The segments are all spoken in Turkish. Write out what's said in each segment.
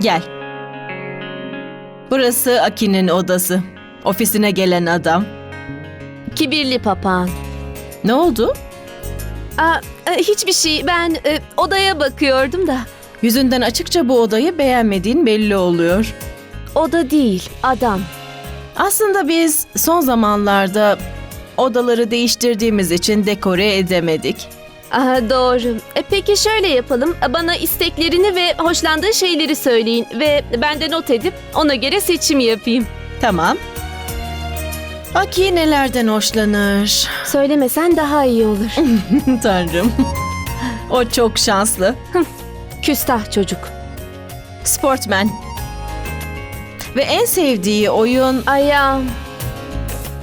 Gel. Burası Aki'nin odası. Ofisine gelen adam. Kibirli papağan. Ne oldu? Aa, e, hiçbir şey. Ben e, odaya bakıyordum da. Yüzünden açıkça bu odayı beğenmediğin belli oluyor. Oda değil, adam. Aslında biz son zamanlarda odaları değiştirdiğimiz için dekore edemedik. Aha, doğru. E, peki şöyle yapalım. Bana isteklerini ve hoşlandığı şeyleri söyleyin ve ben de not edip ona göre seçim yapayım. Tamam. Aki nelerden hoşlanır? Söylemesen daha iyi olur. Tanrım. O çok şanslı. Küstah çocuk. Sportman. Ve en sevdiği oyun Ayağım.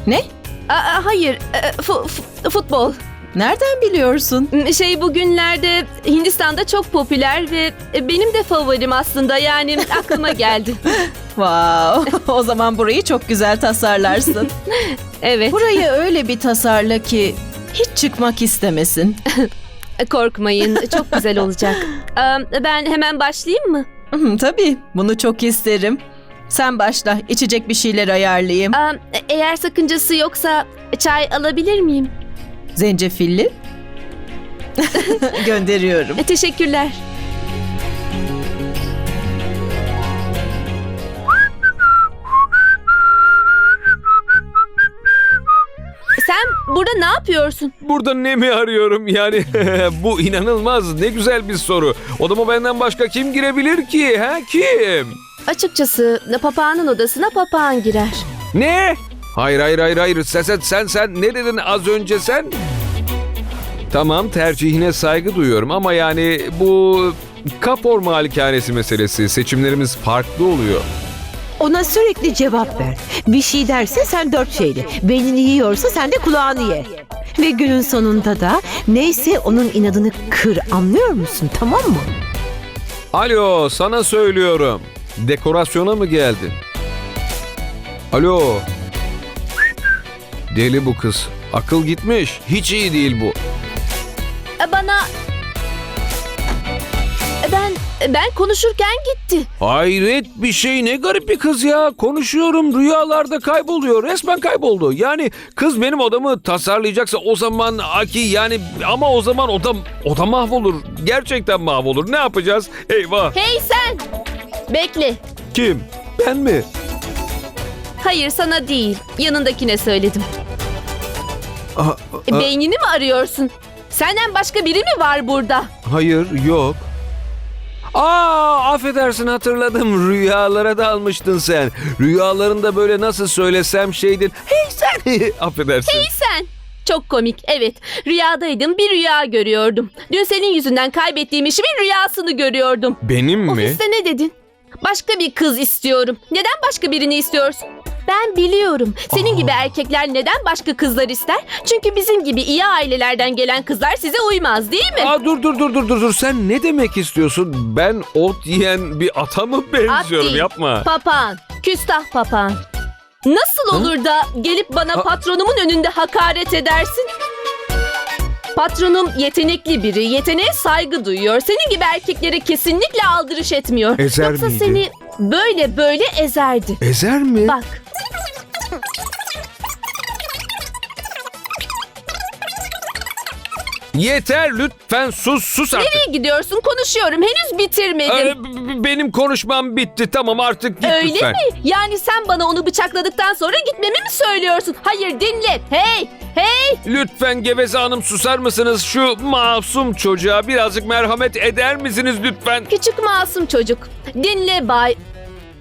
ne? Aa, hayır, e, fu- fu- futbol. Nereden biliyorsun? Şey bugünlerde Hindistan'da çok popüler ve benim de favorim aslında yani aklıma geldi. Wow. o zaman burayı çok güzel tasarlarsın. Evet, Burayı öyle bir tasarla ki hiç çıkmak istemesin. korkmayın çok güzel olacak. Ben hemen başlayayım mı? Hı, Tabii. Bunu çok isterim. Sen başla. İçecek bir şeyler ayarlayayım. Aa, Eğer sakıncası yoksa çay alabilir miyim? Zencefilli. Gönderiyorum. E, Teşekkürler. Sen burada ne yapıyorsun? Burada ne mi arıyorum yani? Bu inanılmaz ne güzel bir soru. Odama benden başka kim girebilir ki? Ha kim? Açıkçası papağanın odasına papağan girer. Ne? Hayır hayır hayır hayır. Sen sen sen, sen ne dedin az önce sen? Tamam tercihine saygı duyuyorum ama yani bu Kapor malikanesi meselesi. Seçimlerimiz farklı oluyor. Ona sürekli cevap ver. Bir şey derse sen dört şeyle. Beynini yiyorsa sen de kulağını ye. Ve günün sonunda da neyse onun inadını kır anlıyor musun tamam mı? Alo sana söylüyorum. Dekorasyona mı geldin? Alo. Deli bu kız. Akıl gitmiş. Hiç iyi değil bu. E, Bana... E, Ben ben konuşurken gitti. Hayret bir şey ne garip bir kız ya. Konuşuyorum rüyalarda kayboluyor. Resmen kayboldu. Yani kız benim odamı tasarlayacaksa o zaman Aki yani ama o zaman odam oda mahvolur. Gerçekten mahvolur. Ne yapacağız? Eyvah. Hey sen! Bekle. Kim? Ben mi? Hayır sana değil. Yanındakine söyledim. E, Beynini mi arıyorsun? Senden başka biri mi var burada? Hayır yok. Aa affedersin hatırladım. Rüyalara dalmıştın sen. Rüyalarında böyle nasıl söylesem şeydin. Hey sen. affedersin. Hey sen! Çok komik. Evet. Rüyadaydım. Bir rüya görüyordum. Dün senin yüzünden kaybettiğim işimin rüyasını görüyordum. Benim mi? Ofiste ne dedin? Başka bir kız istiyorum. Neden başka birini istiyorsun? Ben biliyorum. Senin gibi erkekler neden başka kızlar ister? Çünkü bizim gibi iyi ailelerden gelen kızlar size uymaz değil mi? Aa, dur dur dur dur dur dur. Sen ne demek istiyorsun? Ben ot yiyen bir ata mı benziyorum? değil. Yapma. Papağan. Küstah papağan. Nasıl olur da gelip bana Aa. patronumun önünde hakaret edersin? Patronum yetenekli biri, yeteneğe saygı duyuyor. Senin gibi erkeklere kesinlikle aldırış etmiyor. Ezer Yoksa miydi? seni böyle böyle ezerdi. Ezer mi? Bak. Yeter lütfen sus sus artık. Nereye gidiyorsun? Konuşuyorum. Henüz bitirmedim. Ee, b- b- benim konuşmam bitti. Tamam artık git Öyle lütfen. mi? Yani sen bana onu bıçakladıktan sonra gitmemi mi söylüyorsun? Hayır dinle. Hey! Hey! Lütfen Geveze Hanım susar mısınız? Şu masum çocuğa birazcık merhamet eder misiniz lütfen? Küçük masum çocuk. Dinle bay.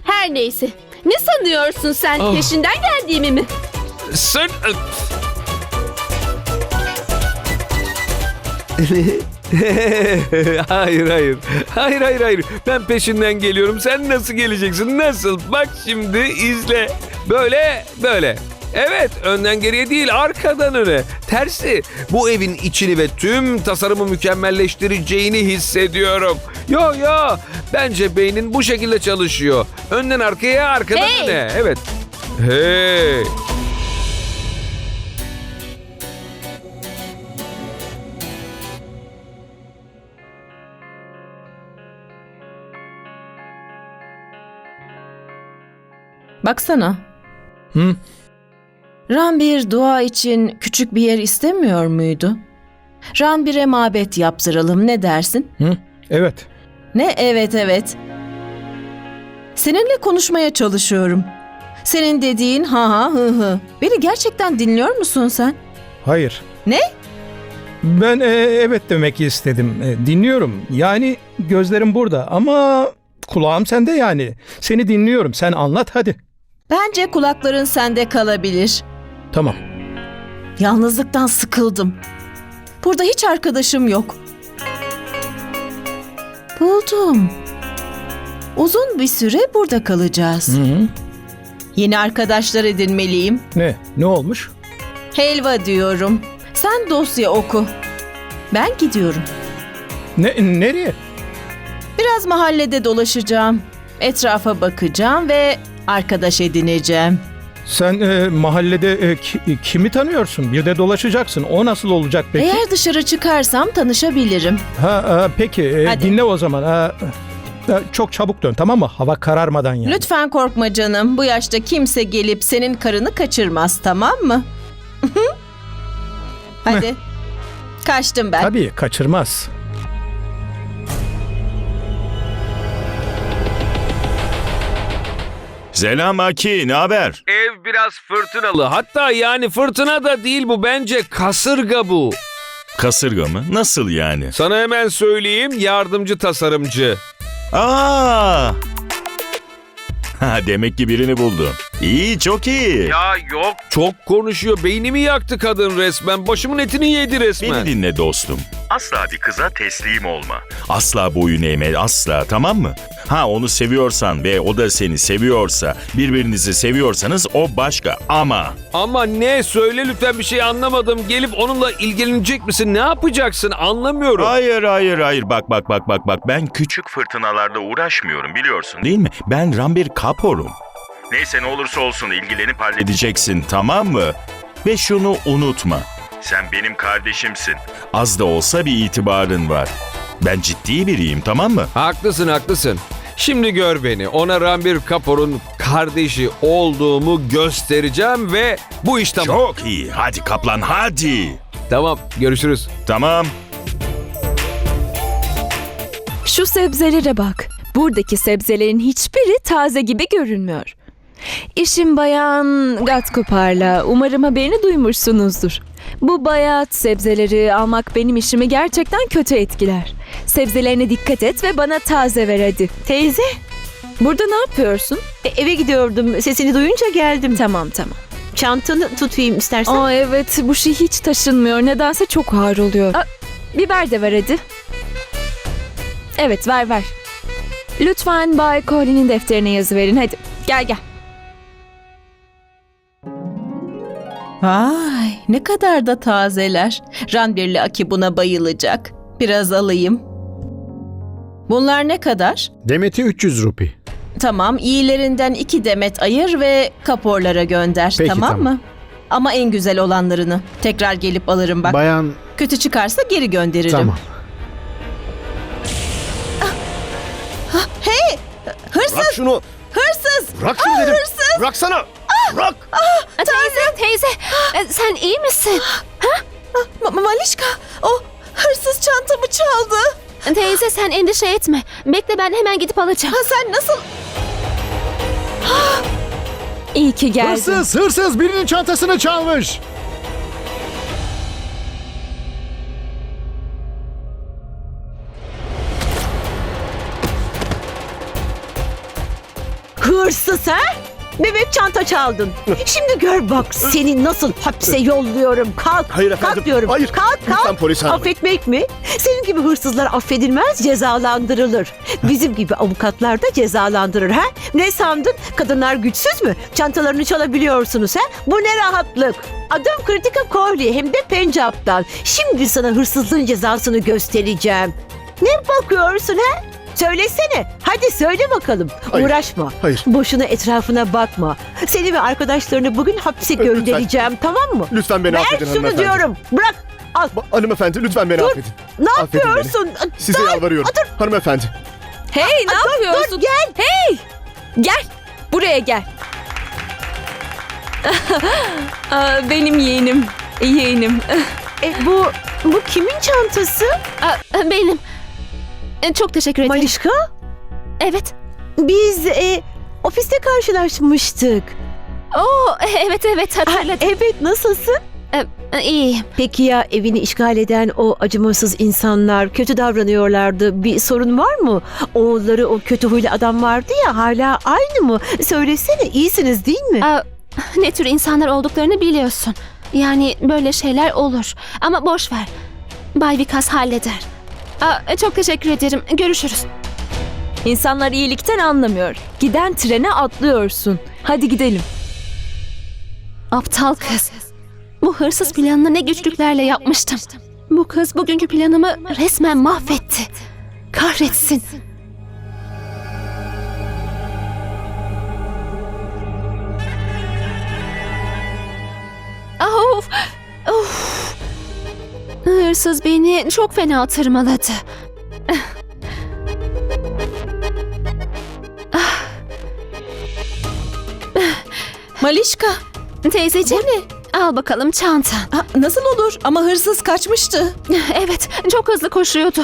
Her neyse. Ne sanıyorsun sen? Ah. Peşinden geldiğimi mi? Sen... hayır hayır. Hayır hayır hayır. Ben peşinden geliyorum. Sen nasıl geleceksin? Nasıl? Bak şimdi izle. Böyle böyle. Evet önden geriye değil arkadan öne. Tersi bu evin içini ve tüm tasarımı mükemmelleştireceğini hissediyorum. Yo yo bence beynin bu şekilde çalışıyor. Önden arkaya arkadan Hey! öne. Evet. Hey. Baksana. Hı? Ranbir dua için küçük bir yer istemiyor muydu? Ranbir'e mabet yaptıralım ne dersin? Hı? Evet. Ne evet evet. Seninle konuşmaya çalışıyorum. Senin dediğin ha ha hı hı. Beni gerçekten dinliyor musun sen? Hayır. Ne? Ben e, evet demek istedim. E, dinliyorum. Yani gözlerim burada ama kulağım sende yani. Seni dinliyorum. Sen anlat hadi. Bence kulakların sende kalabilir. Tamam. Yalnızlıktan sıkıldım. Burada hiç arkadaşım yok. Buldum. Uzun bir süre burada kalacağız. Hı hı. Yeni arkadaşlar edinmeliyim. Ne? Ne olmuş? Helva diyorum. Sen dosya oku. Ben gidiyorum. Ne nereye? Biraz mahallede dolaşacağım. Etrafa bakacağım ve arkadaş edineceğim. Sen e, mahallede e, ki- kimi tanıyorsun? Bir de dolaşacaksın. O nasıl olacak peki? Eğer dışarı çıkarsam tanışabilirim. Ha, e, peki e, Hadi. dinle o zaman. E, e, çok çabuk dön tamam mı? Hava kararmadan yani. Lütfen korkma canım. Bu yaşta kimse gelip senin karını kaçırmaz tamam mı? Hadi. Kaçtım ben. Tabii kaçırmaz. Selam Aki, ne haber? Ev biraz fırtınalı. Hatta yani fırtına da değil bu. Bence kasırga bu. Kasırga mı? Nasıl yani? Sana hemen söyleyeyim yardımcı tasarımcı. Aa! Ha, demek ki birini buldu. İyi, çok iyi. Ya yok. Çok konuşuyor. Beynimi yaktı kadın resmen. Başımın etini yedi resmen. Beni dinle dostum. Asla bir kıza teslim olma. Asla boyun eğme, asla tamam mı? Ha onu seviyorsan ve o da seni seviyorsa, birbirinizi seviyorsanız o başka ama... Ama ne? Söyle lütfen bir şey anlamadım. Gelip onunla ilgilenecek misin? Ne yapacaksın? Anlamıyorum. Hayır hayır hayır bak bak bak bak bak ben küçük fırtınalarla uğraşmıyorum biliyorsun değil mi? Ben Rambir Kapor'um. Neyse ne olursa olsun ilgilenip halledeceksin tamam mı? Ve şunu unutma. Sen benim kardeşimsin. Az da olsa bir itibarın var. Ben ciddi biriyim tamam mı? Haklısın haklısın. Şimdi gör beni. Ona Rambir Kapoor'un kardeşi olduğumu göstereceğim ve bu iş tamam. Çok iyi. Hadi kaplan hadi. Tamam görüşürüz. Tamam. Şu sebzelere bak. Buradaki sebzelerin hiçbiri taze gibi görünmüyor. İşim bayan Gatkopar'la umarım haberini duymuşsunuzdur. Bu bayat sebzeleri almak benim işimi gerçekten kötü etkiler. Sebzelerine dikkat et ve bana taze ver hadi. Teyze Burada ne yapıyorsun? e, eve gidiyordum. Sesini duyunca geldim. Tamam tamam. Çantanı tutayım istersen. Aa evet bu şey hiç taşınmıyor. Nedense çok ağır oluyor. Aa, biber de ver hadi. Evet ver ver. Lütfen Bay Colin'in defterine yazı verin hadi. Gel gel. Vay ne kadar da tazeler. Ranbirli Aki buna bayılacak. Biraz alayım. Bunlar ne kadar? Demeti 300 rupi. Tamam iyilerinden iki demet ayır ve kaporlara gönder Peki, tamam, tamam. mı? Ama en güzel olanlarını. Tekrar gelip alırım bak. Bayan Kötü çıkarsa geri gönderirim. tamam. Hırsız! Bırak şunu. Hırsız! Bırak şunu dedim. Bıraksana. Bırak. Teyze teyze e, sen iyi misin? Ma- Ma- Malişka! O hırsız çantamı çaldı. Teyze sen endişe etme. Bekle ben hemen gidip alacağım. Ha sen nasıl... İyi ki geldin. Hırsız, hırsız birinin çantasını çalmış. Hırsız ha? Bebek çanta çaldın. Şimdi gör bak seni nasıl hapse yolluyorum. Kalk. Hayır efendim, Kalk diyorum. hayır. Kalk kalk. Lütfen polis aramayın. Affetmek mi? Senin gibi hırsızlar affedilmez cezalandırılır. Bizim gibi avukatlar da cezalandırır ha? Ne sandın? Kadınlar güçsüz mü? Çantalarını çalabiliyorsunuz ha? Bu ne rahatlık. Adım Kritika Kohli hem de Pencap'tan. Şimdi sana hırsızlığın cezasını göstereceğim. Ne bakıyorsun ha? Söylesene. Hadi söyle bakalım. Hayır. Uğraşma. Hayır. Boşuna etrafına bakma. Seni ve arkadaşlarını bugün hapse Lütfen. göndereceğim tamam mı? Lütfen beni Ver affedin şunu hanımefendi. diyorum. Bırak. Al. Ba- hanımefendi lütfen beni Dur. affedin. Ne Affedin yapıyorsun? Size Dur. yalvarıyorum. Hanımefendi. Hey ne yapıyorsun? Dur gel. Hey! Gel. Buraya gel. Aa, benim yeğenim. Yeğenim. E, bu bu kimin çantası? Aa, benim. E, Çok teşekkür ederim. Malişka? Evet. Biz e, ofiste karşılaşmıştık. Oo, evet evet Ha, hatırladım. evet nasılsın? E, İyiyim. Peki ya evini işgal eden o acımasız insanlar kötü davranıyorlardı. Bir sorun var mı? Oğulları o kötü huylu adam vardı ya hala aynı mı? Söylesene iyisiniz değil mi? Aa, ne tür insanlar olduklarını biliyorsun. Yani böyle şeyler olur. Ama boş ver. Bay Vikas halleder. Aa, çok teşekkür ederim. Görüşürüz. İnsanlar iyilikten anlamıyor. Giden trene atlıyorsun. Hadi gidelim. Aptal kız. Bu hırsız planını ne güçlüklerle yapmıştım. Bu kız bugünkü planımı resmen mahvetti. Kahretsin. Of! Of! Hırsız beni çok fena tırmaladı. Malişka, Teyzeciğim. Al bakalım çantan. Aa, nasıl olur? Ama hırsız kaçmıştı. Evet, çok hızlı koşuyordu.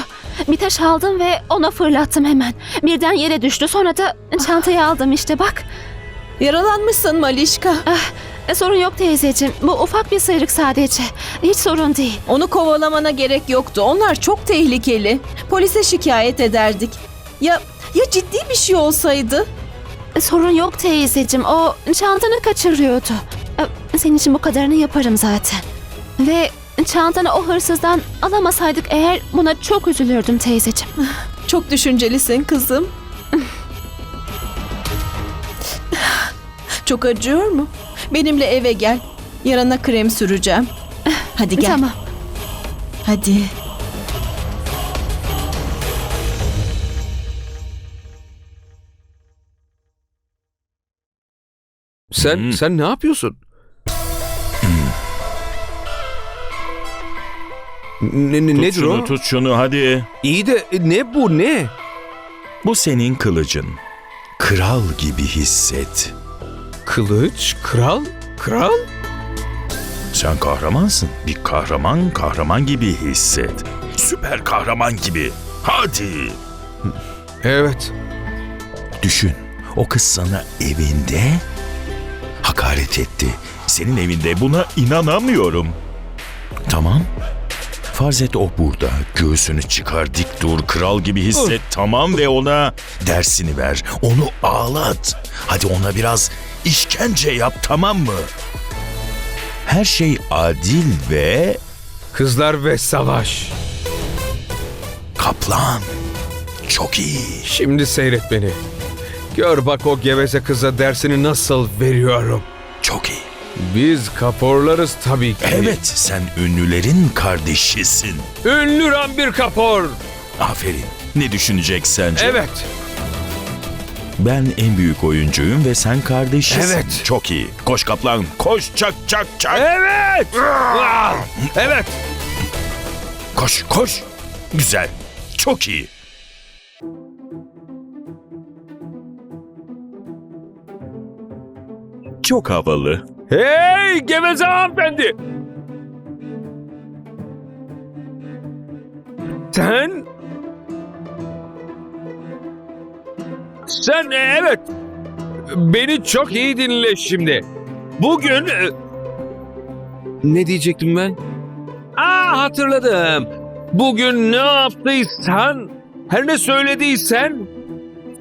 Bir taş aldım ve ona fırlattım hemen. Birden yere düştü. Sonra da çantayı aldım işte bak. Yaralanmışsın Malişka. E, sorun yok teyzeciğim. Bu ufak bir sıyrık sadece. Hiç sorun değil. Onu kovalamana gerek yoktu. Onlar çok tehlikeli. Polise şikayet ederdik. Ya ya ciddi bir şey olsaydı? E, sorun yok teyzeciğim. O çantanı kaçırıyordu. E, senin için bu kadarını yaparım zaten. Ve çantanı o hırsızdan alamasaydık eğer buna çok üzülürdüm teyzeciğim. Çok düşüncelisin kızım. Çok acıyor mu? Benimle eve gel. Yarana krem süreceğim. Hadi gel. Tamam. Hadi. Sen Hmm. sen ne yapıyorsun? Ne, ne, Tut nedir şunu o? tut şunu hadi. İyi de e, ne bu ne? Bu senin kılıcın. Kral gibi hisset. Kılıç, kral, kral. Sen kahramansın. Bir kahraman kahraman gibi hisset. Süper kahraman gibi. Hadi. Evet. Düşün. O kız sana evinde hakaret etti. Senin evinde buna inanamıyorum. Tamam. Farz et o burada. Göğsünü çıkar dik dur. Kral gibi hisset. Tamam ve ona dersini ver. Onu ağlat. Hadi ona biraz işkence yap tamam mı? Her şey adil ve Kızlar ve savaş. kaplan. Çok iyi. Şimdi seyret beni. Gör bak o geveze kıza dersini nasıl veriyorum. Çok iyi. Biz kaporlarız tabii ki. Evet sen ünlülerin kardeşisin. Ünlü Rambir Kapor. Aferin. Ne düşünecek sence? Evet. Ben en büyük oyuncuyum ve sen kardeşisin. Evet. Çok iyi. Koş kaplan. Koş çak çak çak. Evet. Ah! evet. Koş koş. Güzel. Çok iyi. Çok havalı. Hey geveze hanımefendi. Sen... Sen e, evet. Beni çok iyi dinle şimdi. Bugün... e, Ne diyecektim ben? Aa hatırladım. Bugün ne yaptıysan, her ne söylediysen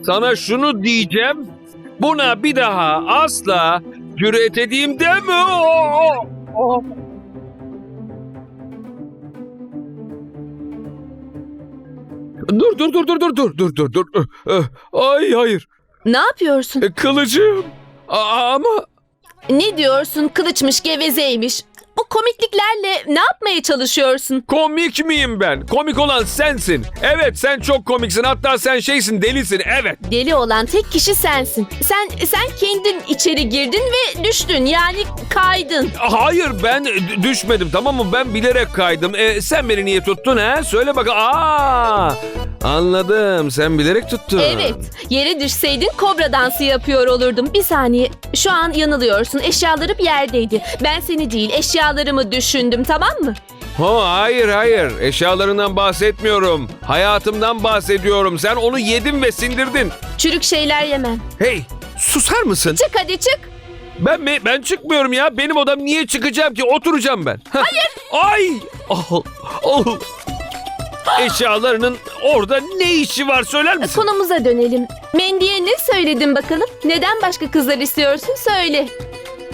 sana şunu diyeceğim. Buna bir daha asla cüret edeyim deme. Oo, oo. Dur dur dur dur dur dur dur dur dur. Eh, Ay hayır. Ne yapıyorsun? E, Kılıcım. Ama Ne diyorsun? Kılıçmış, gevezeymiş. Bu komikliklerle ne yapmaya çalışıyorsun? komik miyim ben? Komik olan sensin. Evet sen çok komiksin. Hatta sen şeysin delisin. Evet. Deli olan tek kişi sensin. Sen sen kendin içeri girdin ve düştün. Yani kaydın. Hayır ben d- düşmedim tamam mı? Ben bilerek kaydım. E, sen beni niye tuttun ha? Söyle bak. Aa! Anladım. Sen bilerek tuttun. Evet. Yere düşseydin kobra dansı yapıyor olurdum. Bir saniye. Şu an yanılıyorsun. Eşyalarım yerdeydi. Ben seni değil eşyalarımı düşündüm tamam mı? Ha, hayır hayır. Eşyalarından bahsetmiyorum. Hayatımdan bahsediyorum. Sen onu yedin ve sindirdin. Çürük şeyler yemem. Hey, susar mısın? Çık hadi çık. Ben mi? Ben çıkmıyorum ya. Benim odam niye çıkacağım ki? Oturacağım ben. Hayır. Ay. Oh, oh. Eşyalarının orada ne işi var söyler misin? Konumuza dönelim. Mendy'e ne söyledin bakalım? Neden başka kızlar istiyorsun söyle.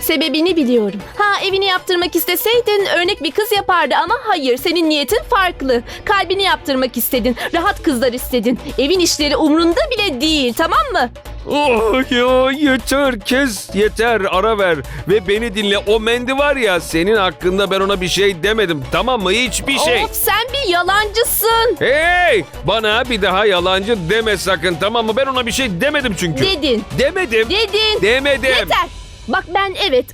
Sebebini biliyorum. Ha evini yaptırmak isteseydin örnek bir kız yapardı ama hayır senin niyetin farklı. Kalbini yaptırmak istedin. Rahat kızlar istedin. Evin işleri umrunda bile değil tamam mı? Oh ya yeter kes yeter ara ver ve beni dinle o mendi var ya senin hakkında ben ona bir şey demedim tamam mı hiçbir şey. Of sen bir yalancısın. Hey bana bir daha yalancı deme sakın tamam mı ben ona bir şey demedim çünkü. Dedin. Demedim. Dedin. Demedim. Yeter. Bak ben evet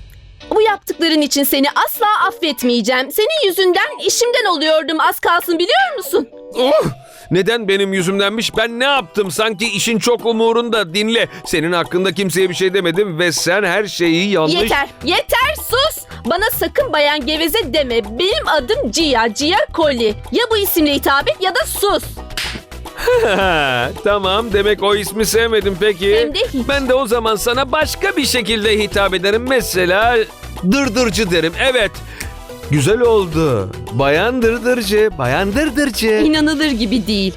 bu yaptıkların için seni asla affetmeyeceğim. Senin yüzünden işimden oluyordum az kalsın biliyor musun? Oh! Neden benim yüzümdenmiş? Ben ne yaptım? Sanki işin çok umurunda. Dinle. Senin hakkında kimseye bir şey demedim ve sen her şeyi yanlış... Yeter, yeter sus. Bana sakın bayan geveze deme. Benim adım Cia, Cia Koli. Ya bu isimle hitap et ya da sus. tamam demek o ismi sevmedim peki. Hem de hiç. Ben de o zaman sana başka bir şekilde hitap ederim. Mesela dırdırcı derim. Evet. Güzel oldu. Bayan dırdırcı, bayan dırdırcı. İnanılır gibi değil.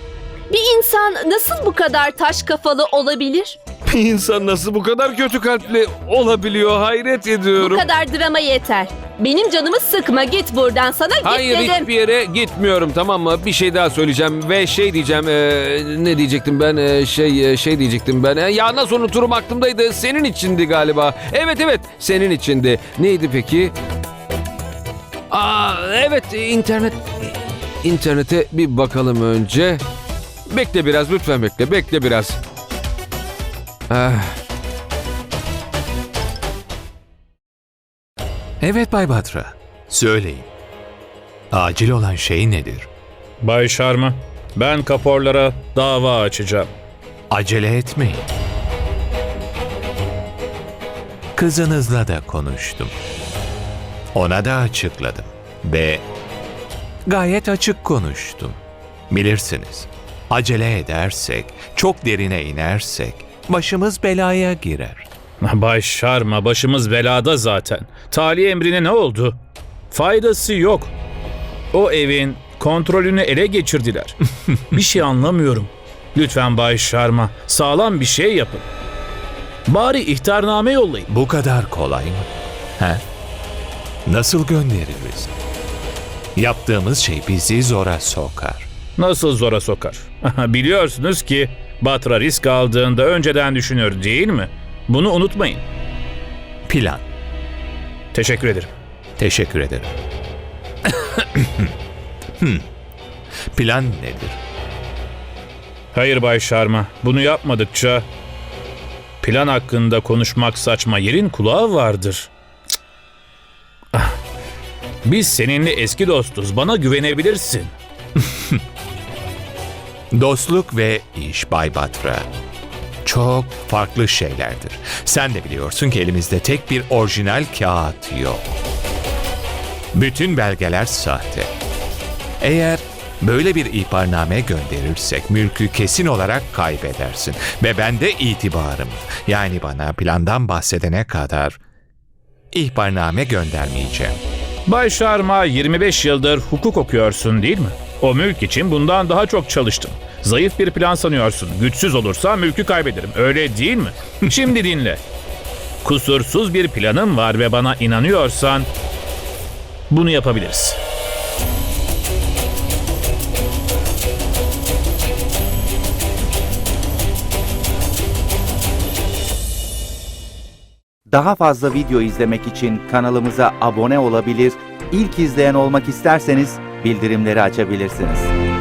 Bir insan nasıl bu kadar taş kafalı olabilir? Bir insan nasıl bu kadar kötü kalpli olabiliyor hayret Bu ediyorum. kadar drama yeter. Benim canımı sıkma git buradan sana git Hayır dedim. hiçbir yere gitmiyorum tamam mı? Bir şey daha söyleyeceğim ve şey diyeceğim. eee, ne diyecektim ben? Eee, şey eee, şey diyecektim ben. Eee, ya nasıl unuturum aklımdaydı. Senin içindi galiba. Evet evet senin içindi. Neydi peki? Aa evet internet. İnternete bir bakalım önce. Bekle biraz lütfen bekle. Bekle biraz. Ah. Evet Bay Batra. Söyleyin. Acil olan şey nedir? Bay Sharma, ben kaporlara dava açacağım. Acele etmeyin. Kızınızla da konuştum. Ona da açıkladım ve gayet açık konuştum. Bilirsiniz, acele edersek, çok derine inersek başımız belaya girer. Bay Sharma, başımız belada zaten. Tali emrine ne oldu? Faydası yok. O evin kontrolünü ele geçirdiler. bir şey anlamıyorum. Lütfen Bay Sharma, sağlam bir şey yapın. Bari ihtarname yollayın. Bu kadar kolay mı? He? Nasıl göndeririz? Yaptığımız şey bizi zora sokar. Nasıl zora sokar? Biliyorsunuz ki Batra risk aldığında önceden düşünür değil mi? Bunu unutmayın. Plan. Teşekkür ederim. Teşekkür ederim. Hmm. Plan nedir? Hayır Bay Sharma, bunu yapmadıkça plan hakkında konuşmak saçma yerin kulağı vardır. Ah. Biz seninle eski dostuz, bana güvenebilirsin. Dostluk ve iş Bay Batra. Çok farklı şeylerdir. Sen de biliyorsun ki elimizde tek bir orijinal kağıt yok. Bütün belgeler sahte. Eğer böyle bir ihbarname gönderirsek mülkü kesin olarak kaybedersin. Ve ben de itibarım. Yani bana plandan bahsedene kadar ihbarname göndermeyeceğim. Bay Sharma 25 yıldır hukuk okuyorsun değil mi? O mülk için bundan daha çok çalıştım. Zayıf bir plan sanıyorsun. Güçsüz olursa mülkü kaybederim. Öyle değil mi? Şimdi dinle. Kusursuz bir planım var ve bana inanıyorsan bunu yapabiliriz. Daha fazla video izlemek için kanalımıza abone olabilir, ilk izleyen olmak isterseniz bildirimleri açabilirsiniz.